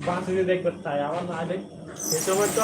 বাঁশুরি দেখবে তাই আমার না দেখ। সে সময় তো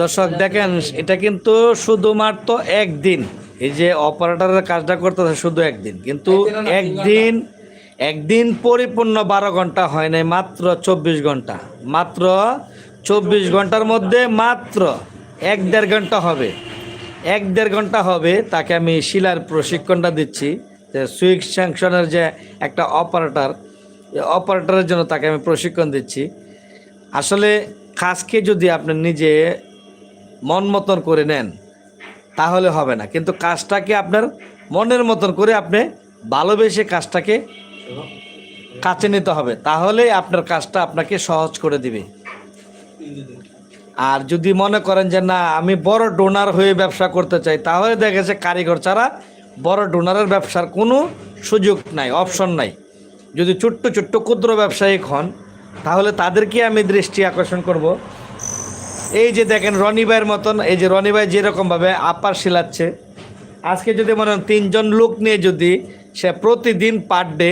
দর্শক দেখেন এটা কিন্তু শুধুমাত্র একদিন। এই যে অপারেটরের কাজটা করতেছে শুধু একদিন। কিন্তু একদিন একদিন পরিপূর্ণ বারো ঘণ্টা হয় নাই মাত্র চব্বিশ ঘণ্টা। মাত্র চব্বিশ ঘণ্টার মধ্যে মাত্র এক দেড় ঘণ্টা হবে। এক দেড় ঘণ্টা হবে তাকে আমি শিলার প্রশিক্ষণটা দিচ্ছি। যে সুইক স্যাংশনের যে একটা অপারেটর অপারেটরের জন্য তাকে আমি প্রশিক্ষণ দিচ্ছি। আসলে কাজকে যদি আপনি নিজে মন মতন করে নেন, তাহলে হবে না। কিন্তু কাজটাকে আপনার মনের মতন করে আপনি ভালোবেসে কাজটাকে কাছে নিতে হবে, তাহলেই আপনার কাজটা আপনাকে সহজ করে দিবে। আর যদি মনে করেন যে, না, আমি বড় ডোনার হয়ে ব্যবসা করতে চাই, তাহলে দেখা গেছে কারিগর ছাড়া বড় ডোনারের ব্যবসার কোনো সুযোগ নাই অপশন নাই। যদি ছোট্ট ছোট্ট ক্ষুদ্র ব্যবসায়িক হন তাহলে তাদেরকে আমি দৃষ্টি আকর্ষণ করব। এই যে দেখেন রনি ভাইয়ের মতন এই যে রনি ভাই যেরকমভাবে আপার শিলাচ্ছে আজকে যদি মনে হন তিনজন লোক নিয়ে যদি সে প্রতিদিন পার ডে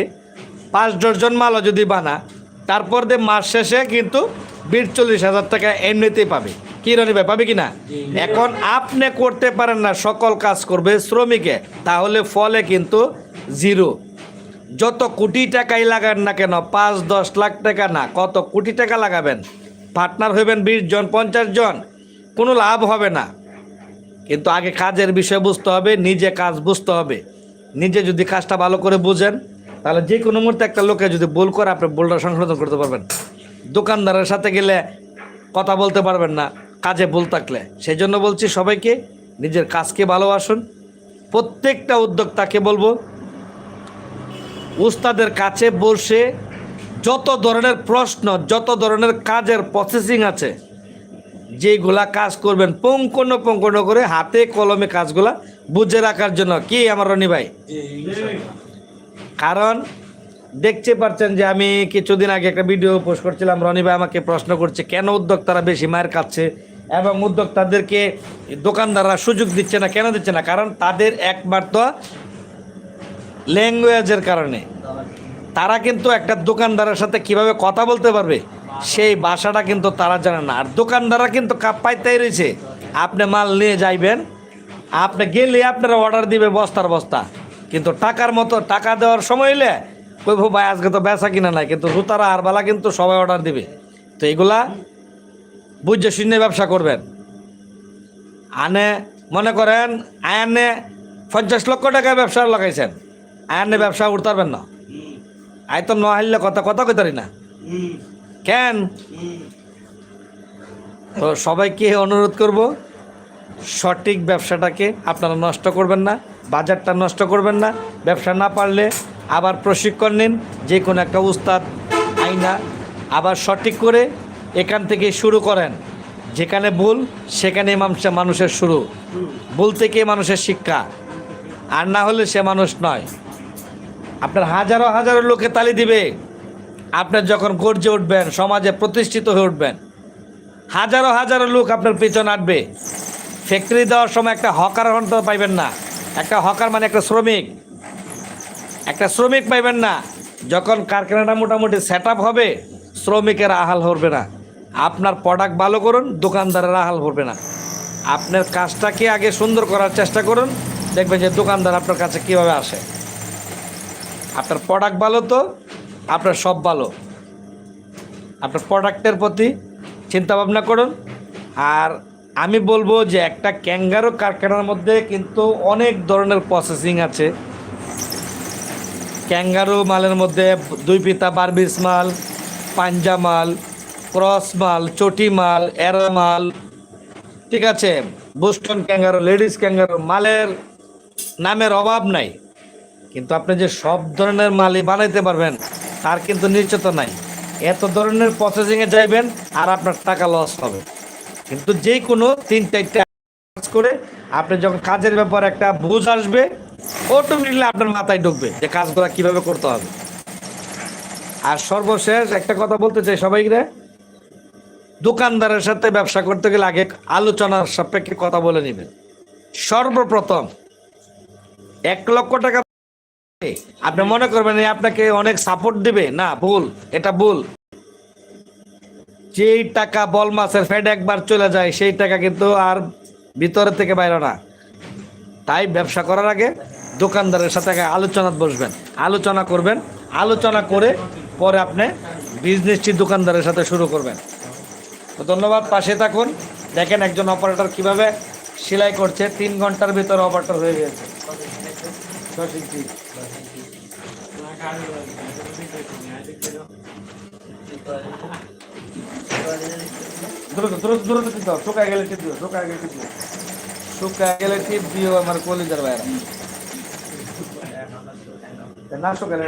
পাঁচ ডজন মালও যদি বানা তারপর দিয়ে মাস শেষে কিন্তু বিশ চল্লিশ হাজার টাকা এমনিতেই পাবে। কি রনি ভাই পাবে কি না? এখন আপনি করতে পারেন না সকল কাজ করবে শ্রমিকে তাহলে ফলে কিন্তু জিরো। যত কোটি টাকাই লাগান না কেন, পাঁচ, দশ লাখ টাকা না, কত কোটি টাকা লাগাবেন? পার্টনার হইবেন বিশ জন, পঞ্চাশ জন, কোনো লাভ হবে না। কিন্তু আগে কাজের বিষয় বুঝতে হবে, নিজে কাজ বুঝতে হবে। নিজে যদি কাজটা ভালো করে বুঝেন, তাহলে যে কোনো মুহূর্তে একটা লোকে যদি ভুল করে, আপনি ভুলটা সংশোধন করতে পারবেন। দোকানদারের সাথে গেলে কথা বলতে পারবেন না, কাজে ভুল থাকলে। সেই জন্য বলছি সবাইকে, নিজের কাজকে ভালোবাসুন। প্রত্যেকটা উদ্যোক্তাকে বলব উস্তাদের কাছে বসে যত ধরনের প্রশ্ন, যত ধরনের কাজের প্রসেসিং আছে যেগুলা কাজ করবেন পঙ্কন পঙ্কন করে হাতে কলমে কাজগুলা বুঝে রাখার জন্য। কি আমার রনি ভাই? কারণ দেখতে পারছেন যে আমি কিছুদিন আগে একটা ভিডিও পোস্ট করছিলাম, রনি ভাই আমাকে প্রশ্ন করছে, কেন উদ্যোক্তারা বেশি মায়ের খাচ্ছে এবং উদ্যোক্তাদেরকে দোকানদাররা সুযোগ দিচ্ছে না, কেন দিচ্ছে না? কারণ তাদের একমাত্র ল্যাঙ্গুয়েজের কারণে। তারা কিন্তু একটা দোকানদারের সাথে কীভাবে কথা বলতে পারবে, সেই ভাষাটা কিন্তু তারা জানে না। আর দোকানদাররা কিন্তু কাপ পাইতেই রয়েছে। আপনি মাল নিয়ে যাইবেন, আপনি গেলে আপনারা অর্ডার দিবে বস্তার বস্তা। কিন্তু টাকার মতো টাকা দেওয়ার সময় হইলে কইব ভাই, আজকে তো বেচা কিনা নাই, কিন্তু রুতারা আর বেলা কিন্তু সবাই অর্ডার দিবে। তো এগুলা বুঝে শুনে ব্যবসা করবেন। আনে, মনে করেন আয়ানে পঞ্চাশ লক্ষ টাকা ব্যবসা লাগাইছেন। আয়ানে ব্যবসা উঠতে পারবেন না। আয় তো নহাইলে কথা কথা কইতারি না। কেন? তো সবাইকে অনুরোধ করব, সঠিক ব্যবসাটাকে আপনারা নষ্ট করবেন না, বাজারটা নষ্ট করবেন না। ব্যবসা না পারলে আবার প্রশিক্ষণ নিন যে কোনো একটা উস্তাদ, আইনা, আবার সঠিক করে এখান থেকে শুরু করেন। যেখানে ভুল, সেখানে মানুষ মানুষের শুরু। ভুল থেকে মানুষের শিক্ষা। আর না হলে সে মানুষ নয়। আপনার হাজারো হাজারো লোকে তালি দিবে। আপনার যখন গর্জে উঠবেন, সমাজে প্রতিষ্ঠিত হয়ে উঠবেন, হাজারো হাজারো লোক আপনার পেছনে আঁটবে ফ্যাক্টরি দেওয়ার সময় একটা হকার অন্তত পাইবেন না। একটা হকার মানে একটা শ্রমিক। একটা শ্রমিক পাইবেন না। যখন কারখানাটা মোটামুটি সেট হবে, শ্রমিকের আহাল হবে না। আপনার প্রোডাক্ট ভালো করুন, দোকানদারের আহাল হবে না। আপনার কাজটাকে আগে সুন্দর করার চেষ্টা করুন, দেখবেন যে দোকানদার আপনার কাছে কীভাবে আসে। আপনার প্রোডাক্ট ভালো তো, আপনার সব ভালো। আপনার প্রোডাক্টের প্রতি চিন্তা ভাবনা করুন। আর আমি বলব যে একটা ক্যাঙ্গারো কারখানার মধ্যে কিন্তু অনেক ধরনের প্রসেসিং আছে। ক্যাঙ্গারো মালের মধ্যে দুই পিতা বারবিস মাল, পাঞ্জা মাল, ক্রস মাল, চটি মাল এরা মাল, ঠিক আছে? বোস্টন ক্যাঙ্গারো, লেডিস ক্যাঙ্গারো মালের নামের অভাব নাই। কিন্তু আপনি যে সব ধরনের মালই বানাইতে পারবেন, তার কিন্তু নিশ্চয়তা নাই। এত ধরনের প্রসেসিংয়ে যাইবেন, আর আপনার টাকা লস হবে। কিন্তু যে কোনো তিন চারটে কাজ করে আপনি যখন কাজের ব্যাপারে একটা বুঝ আসবে অটোমেটিকলি আপনার মাথায় ঢুকবে যে কাজগুলো কীভাবে করতে হবে। আর সর্বশেষ একটা কথা বলতে চাই সবাইকে। দোকানদারের সাথে ব্যবসা করতে গেলে আগে আলোচনার সাপেক্ষে কথা বলে নেবেন। সর্বপ্রথম এক লক্ষ টাকা আপনি মনে করবেন আপনাকে অনেক সাপোর্ট দিবে। না, ভুল। এটা ভুল। যেই টাকা বল মাছের ফ্যাট একবার চলে যায়, সেই টাকা কিন্তু আর ভিতরে থেকে বাইরে না। তাই ব্যবসা করার আগে দোকানদারের সাথে আগে আলোচনাত বসবেন। আলোচনা করবেন। আলোচনা করে পরে আপনি বিজনেসটি দোকানদারের সাথে শুরু করবেন। তো ধন্যবাদ, পাশে থাকুন। দেখেন একজন অপারেটর কীভাবে সেলাই করছে। তিন ঘণ্টার ভিতরে অপারেটর হয়ে গেছে। দ্রুত দ্রুত দ্রুত টিপ দাও শুকায় গেলে টিপ দিও শুকায় গেলে টিপ দিও শুকায় গেলে টিপ দিও আমার কলিজার বাইরে না শুকালে